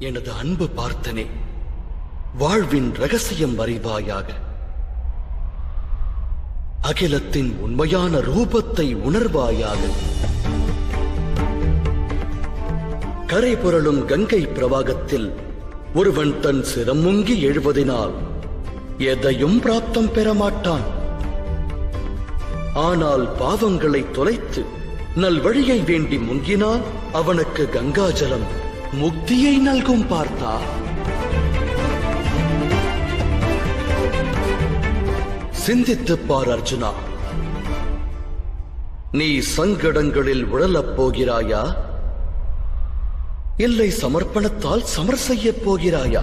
எனது அன்பு பார்த்தனே வாழ்வின் ரகசியம் வரைவாயாக அகிலத்தின் உண்மையான ரூபத்தை உணர்வாயாக. கரை புரளும் கங்கை பிரவாகத்தில் ஒருவன் தன் சிரம் முங்கி எழுவதினால் எதையும் பிராப்தம் பெற மாட்டான் ஆனால் பாவங்களை தொலைத்து நல்வழியை வேண்டி முங்கினால் அவனுக்கு கங்காஜலம் முக்தியை நல்கும் பார்த்தா. சிந்தித்து பார் அர்ஜுனா. நீ சங்கடங்களில் உழலப் போகிறாயா? இல்லை சமர்ப்பணத்தால் சமர் செய்யப் போகிறாயா?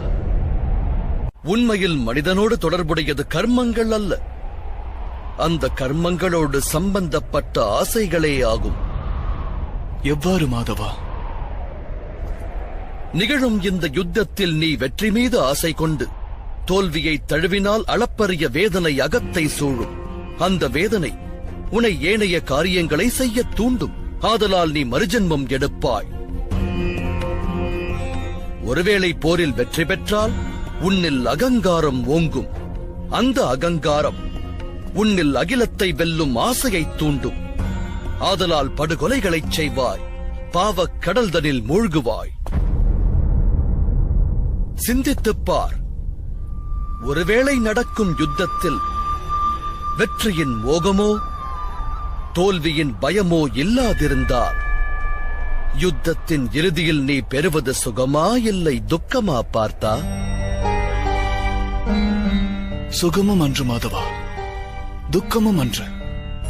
உண்மையில் மனிதனோடு தொடர்புடையது கர்மங்கள் அல்ல. அந்த கர்மங்களோடு சம்பந்தப்பட்ட ஆசைகளே ஆகும். எவ்வாறு மாதவா? நிகழும் இந்த யுத்தத்தில் நீ வெற்றி மீது ஆசை கொண்டு தோல்வியை தழுவினால் அளப்பரிய வேதனை அகத்தை சூழும். அந்த வேதனை உன்னை ஏனைய காரியங்களை செய்யத் தூண்டும். ஆதலால் நீ மறுஜன்மம் எடுப்பாய். ஒருவேளை போரில் வெற்றி பெற்றால் உன்னில் அகங்காரம் ஓங்கும். அந்த அகங்காரம் உன்னில் அகிலத்தை வெல்லும் ஆசையைத் தூண்டும். ஆதலால் படுகொலைகளைச் செய்வாய். பாவக் கடல்தனில் மூழ்குவாய். சிந்தித்துப் பார். ஒருவேளை நடக்கும் யுத்தத்தில் வெற்றியின் மோகமோ தோல்வியின் பயமோ இல்லாதிருந்தால் யுத்தத்தின் இறுதியில் நீ பெறுவது சுகமா இல்லை துக்கமா பார்த்தா? சுகமும் அன்று மாதவா? துக்கமும் அன்று.